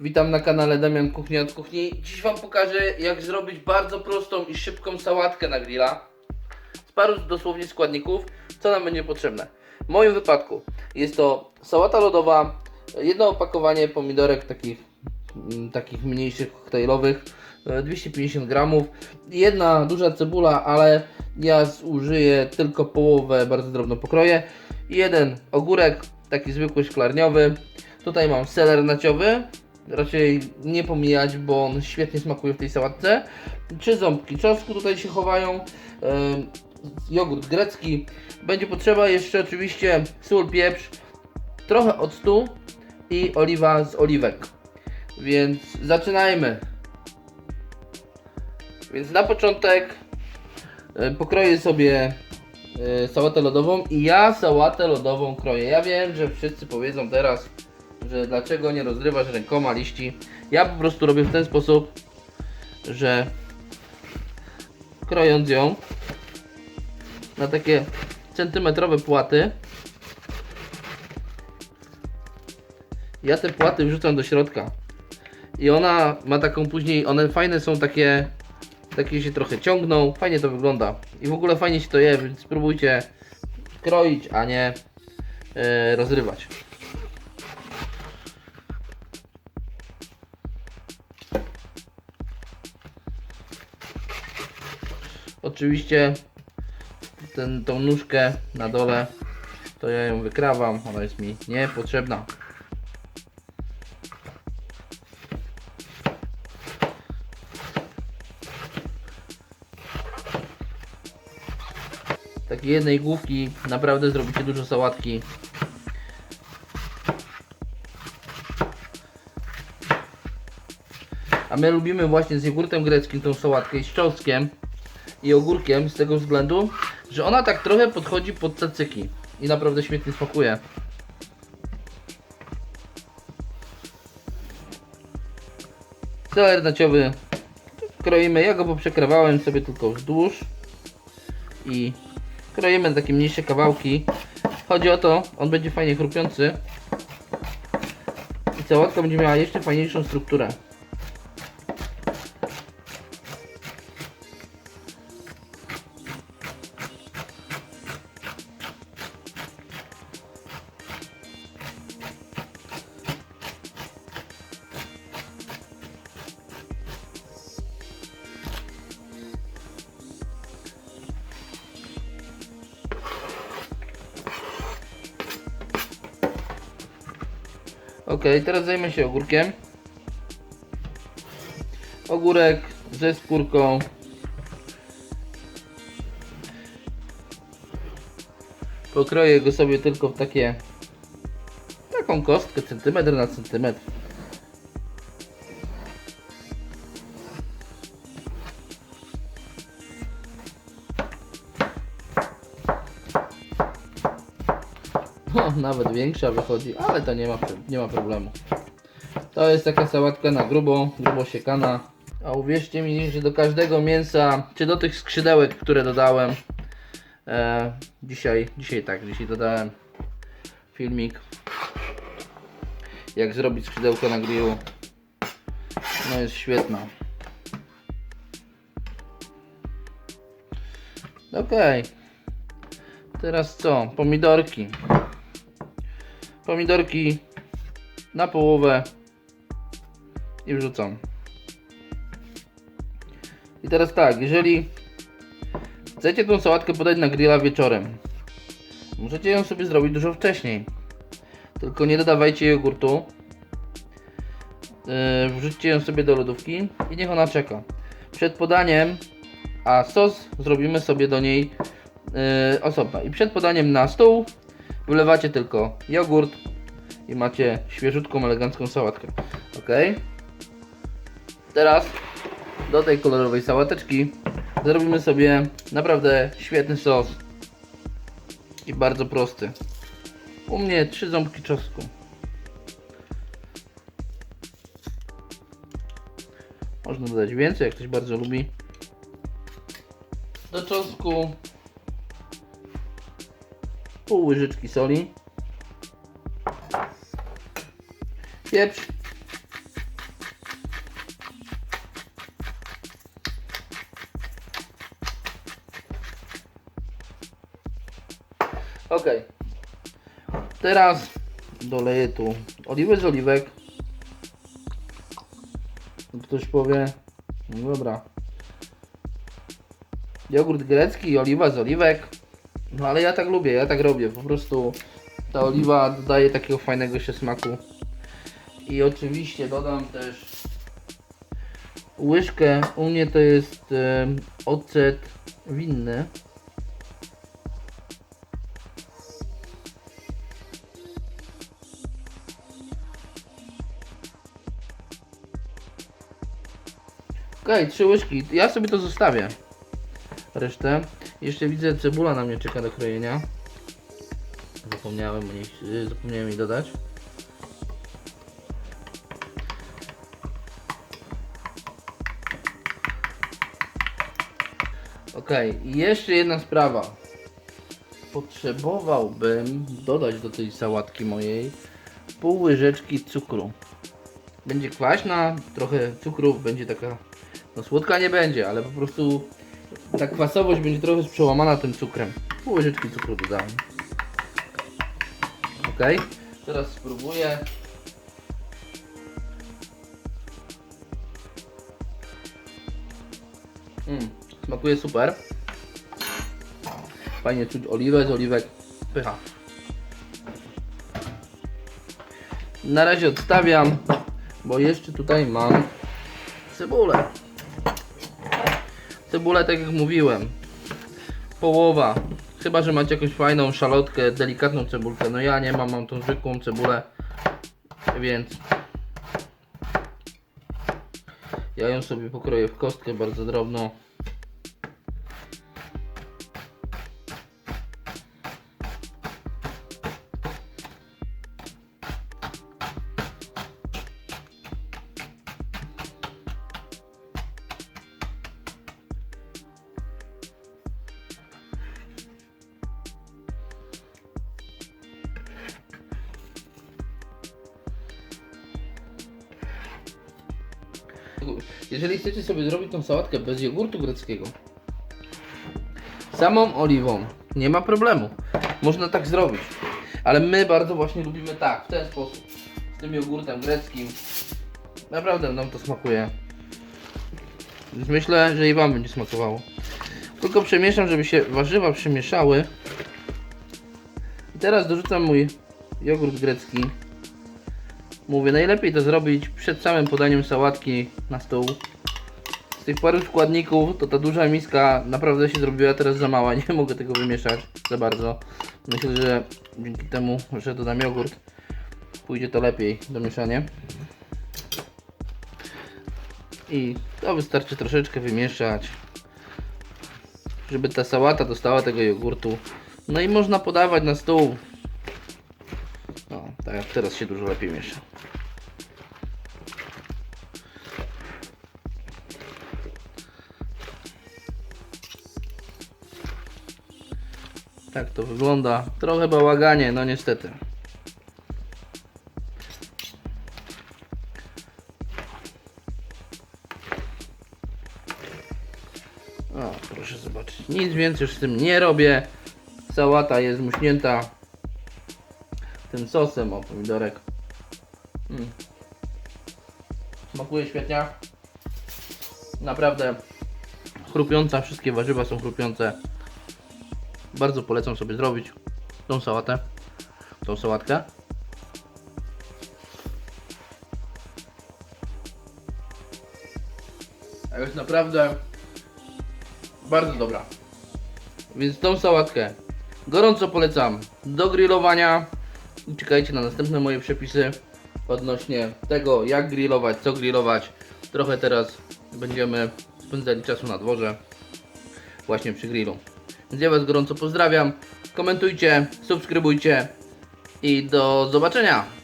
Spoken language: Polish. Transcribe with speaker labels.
Speaker 1: Witam na kanale Damian Kuchnia od Kuchni. Dziś Wam pokażę jak zrobić bardzo prostą i szybką sałatkę na grilla. Z paru dosłownie składników, co nam będzie potrzebne. W moim wypadku jest to sałata lodowa, jedno opakowanie pomidorek takich, mm, takich mniejszych koktajlowych, e, 250 gramów, jedna duża cebula, ale ja zużyję tylko połowę, bardzo drobno pokroję, jeden ogórek, taki zwykły szklarniowy, tutaj mam seler naciowy, raczej nie pomijać, bo on świetnie smakuje w tej sałatce. Trzy ząbki czosnku tutaj się chowają. Ym, jogurt grecki. Będzie potrzeba jeszcze oczywiście sól, pieprz, trochę octu i oliwa z oliwek. Więc zaczynajmy. Więc na początek y, pokroję sobie y, sałatę lodową i ja sałatę lodową kroję. Ja wiem, że wszyscy powiedzą teraz, że dlaczego nie rozrywasz rękoma liści. Ja po prostu robię w ten sposób, że krojąc ją na takie centymetrowe płaty, ja te płaty wrzucam do środka. I ona ma taką później, one fajne są takie, takie się trochę ciągną, fajnie to wygląda. I w ogóle fajnie się to je, więc spróbujcie kroić, a nie e, rozrywać. Oczywiście ten, tą nóżkę na dole to ja ją wykrawam, ona jest mi niepotrzebna. Takiej jednej główki naprawdę zrobicie dużo sałatki. A my lubimy właśnie z jogurtem greckim tą sałatkę i z czosnkiem i ogórkiem z tego względu, że ona tak trochę podchodzi pod cacyki i naprawdę świetnie smakuje. Seler naciowy kroimy, ja go poprzekrawałem sobie tylko wzdłuż i kroimy na takie mniejsze kawałki. Chodzi o to, on będzie fajnie chrupiący i sałatka będzie miała jeszcze fajniejszą strukturę. Ok, teraz zajmę się ogórkiem. Ogórek ze skórką. Pokroję go sobie tylko w takie taką kostkę, centymetr na centymetr. No, nawet większa wychodzi, ale to nie ma, nie ma problemu. To jest taka sałatka na grubo, grubo siekana. A uwierzcie mi, że do każdego mięsa, czy do tych skrzydełek, które dodałem, e, dzisiaj, dzisiaj tak, dzisiaj dodałem filmik, jak zrobić skrzydełko na grillu. No jest świetna. Okej. Teraz co? Pomidorki pomidorki na połowę i wrzucam. I teraz tak, jeżeli chcecie tą sałatkę podać na grilla wieczorem, możecie ją sobie zrobić dużo wcześniej. Tylko nie dodawajcie jogurtu. Yy, wrzućcie ją sobie do lodówki i niech ona czeka. Przed podaniem, a sos zrobimy sobie do niej yy, osobno. I przed podaniem na stół Wylewacie tylko jogurt i macie świeżutką, elegancką sałatkę. Ok. Teraz do tej kolorowej sałateczki zrobimy sobie naprawdę świetny sos i bardzo prosty. U mnie trzy ząbki czosnku. Można dodać więcej, jak ktoś bardzo lubi. Do czosnku pół łyżeczki soli, pieprz, ok teraz doleję tu oliwy z oliwek. Ktoś powie no dobra. Jogurt grecki i oliwa z oliwek. No ale ja tak lubię, ja tak robię. Po prostu ta oliwa dodaje takiego fajnego się smaku. I oczywiście dodam też łyżkę. U mnie to jest em, ocet winny. Okej, trzy łyżki. Ja sobie to zostawię. Resztę. Jeszcze widzę, cebula na mnie czeka do krojenia. Zapomniałem o niej, y, zapomniałem jej dodać. Okej, i jeszcze jedna sprawa. Potrzebowałbym dodać do tej sałatki mojej pół łyżeczki cukru. Będzie kwaśna, trochę cukru, będzie taka, no słodka nie będzie, ale po prostu ta kwasowość będzie trochę przełamana tym cukrem. Pół łyżeczki cukru dodałem. Ok, teraz spróbuję. Mm, smakuje super. Fajnie czuć oliwę z oliwek. Pycha. Na razie odstawiam, bo jeszcze tutaj mam cebulę. Cebulę, tak jak mówiłem, połowa. Chyba, że macie jakąś fajną szalotkę, delikatną cebulkę. No ja nie mam, mam tą zwykłą cebulę, więc ja ją sobie pokroję w kostkę bardzo drobno. Jeżeli chcecie sobie zrobić tą sałatkę bez jogurtu greckiego, samą oliwą, nie ma problemu. Można tak zrobić. Ale my bardzo właśnie lubimy tak, w ten sposób. Z tym jogurtem greckim. Naprawdę nam to smakuje. Więc myślę, że i Wam będzie smakowało. Tylko przemieszam, żeby się warzywa przemieszały. I teraz dorzucam mój jogurt grecki. Mówię, najlepiej to zrobić przed samym podaniem sałatki na stół. Z tych paru składników to ta duża miska naprawdę się zrobiła teraz za mała. Nie mogę tego wymieszać za bardzo. Myślę, że dzięki temu, że dodam jogurt, pójdzie to lepiej do mieszania. I to wystarczy troszeczkę wymieszać, żeby ta sałata dostała tego jogurtu. No i można podawać na stół. No, tak teraz się dużo lepiej miesza. Tak to wygląda. Trochę bałaganie, no niestety. O, proszę zobaczyć. Nic więcej już z tym nie robię. Sałata jest muśnięta tym sosem, o pomidorek. Mm. Smakuje świetnie. Naprawdę chrupiąca, wszystkie warzywa są chrupiące. Bardzo polecam sobie zrobić tą sałatę, tą sałatkę. A jest naprawdę bardzo dobra. Więc tą sałatkę gorąco polecam do grillowania. I czekajcie na następne moje przepisy odnośnie tego, jak grillować, co grillować. Trochę teraz będziemy spędzali czasu na dworze, właśnie przy grillu. Ja Was gorąco pozdrawiam. Komentujcie, subskrybujcie i do zobaczenia.